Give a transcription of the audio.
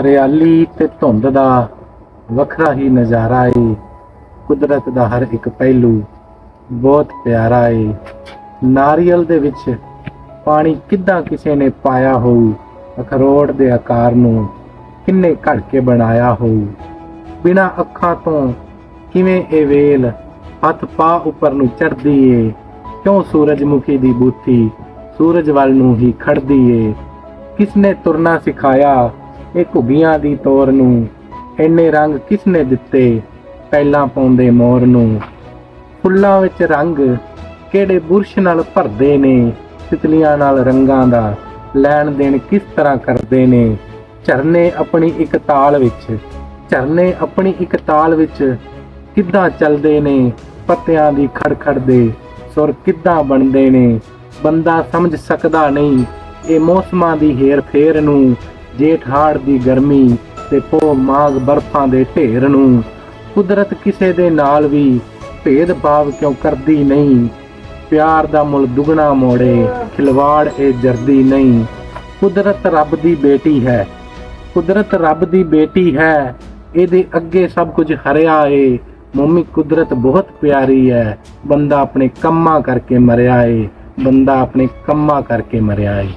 ਹਰਿਆਲੀ ਤੇ ਧੁੰਦ ਦਾ ਵੱਖਰਾ ਹੀ ਨਜ਼ਾਰਾ ਏ। ਕੁਦਰਤ ਦਾ ਹਰ ਇੱਕ ਪਹਿਲੂ ਬਹੁਤ ਪਿਆਰਾ ਏ। ਨਾਰੀਅਲ ਦੇ ਵਿੱਚ ਪਾਣੀ ਕਿੱਦਾਂ ਕਿਸੇ ਨੇ ਪਾਇਆ ਹੋਊ, ਅਖਰੋਟ ਦੇ ਆਕਾਰ ਨੂੰ ਕਿੰਨੇ ਘੜ ਕੇ ਬਣਾਇਆ ਹੋਊ। ਬਿਨਾ ਅੱਖਾਂ ਤੋਂ ਕਿਵੇਂ ਇਹ ਵੇਲ ਹੱਥ ਪਾ ਉੱਪਰ ਨੂੰ ਚੜਦੀ ਏ, ਕਿਉਂ ਸੂਰਜਮੁਖੀ ਦੀ ਬੂਥੀ ਸੂਰਜ ਵੱਲ ਨੂੰ ਹੀ ਖੜਦੀ ਏ। ਕਿਸਨੇ ਤੁਰਨਾ ਸਿਖਾਇਆ ਇਹ ਘੁੱਗੀਆਂ ਦੀ ਤੋਰ ਨੂੰ ਇੰਨੇ ਰੰਗ ਕਿਸਨੇ ਦਿੱਤੇ? ਪਹਿਲਾਂ ਪਾਉਂਦੇ ਮੋਰ ਨੂੰ। ਫੁੱਲਾਂ ਵਿੱਚ ਰੰਗ ਕਿਹੜੇ ਬੁਰਸ਼ ਨਾਲ ਭਰਦੇ ਨੇ? ਤਿਤਲੀਆਂ ਨਾਲ ਰੰਗਾਂ ਦਾ ਲੈਣ ਦੇਣ ਕਿਸ ਤਰ੍ਹਾਂ ਕਰਦੇ ਨੇ? ਝਰਨੇ ਆਪਣੀ ਇੱਕ ਤਾਲ ਵਿੱਚ, ਝਰਨੇ ਆਪਣੀ ਇੱਕ ਤਾਲ ਵਿੱਚ ਕਿੱਦਾਂ ਚੱਲਦੇ ਨੇ? ਪੱਤਿਆਂ ਦੀ ਖੜਖੜ ਦੇ ਸੁਰ ਕਿੱਦਾਂ ਬਣਦੇ ਨੇ? ਬੰਦਾ ਸਮਝ ਸਕਦਾ ਨਹੀਂ, ਇਹ ਮੌਸਮਾਂ ਦੀ ਹੇਰ ਫੇਰ ਨੂੰ ਜੇਠ ਹਾੜ ਦੀ ਗਰਮੀ ਤੇ ਪੋ ਮਾਗ ਬਰਫਾਂ ਦੇ ਢੇਰ ਨੂੰ। ਕੁਦਰਤ ਕਿਸੇ ਦੇ ਨਾਲ ਵੀ ਭੇਦਭਾਵ ਕਿਉਂ ਕਰਦੀ ਨਹੀਂ? ਪਿਆਰ ਦਾ ਮੁੱਲ ਦੁਗਣਾ ਮੋੜੇ, ਖਿਲਵਾੜ ਇਹ ਜਰਦੀ ਨਹੀਂ। ਕੁਦਰਤ ਰੱਬ ਦੀ ਬੇਟੀ ਹੈ। ਕੁਦਰਤ ਰੱਬ ਦੀ ਬੇਟੀ ਹੈ। ਇਹਦੇ ਅੱਗੇ ਸਭ ਕੁਝ ਹਰਿਆ ਏ। ਮੰਮੀ, ਕੁਦਰਤ ਬਹੁਤ ਪਿਆਰੀ ਹੈ। ਬੰਦਾ ਆਪਣੇ ਕੰਮਾਂ ਕਰਕੇ ਮਰਿਆ ਏ। ਬੰਦਾ ਆਪਣੇ ਕੰਮਾਂ ਕਰਕੇ ਮਰਿਆ ਏ।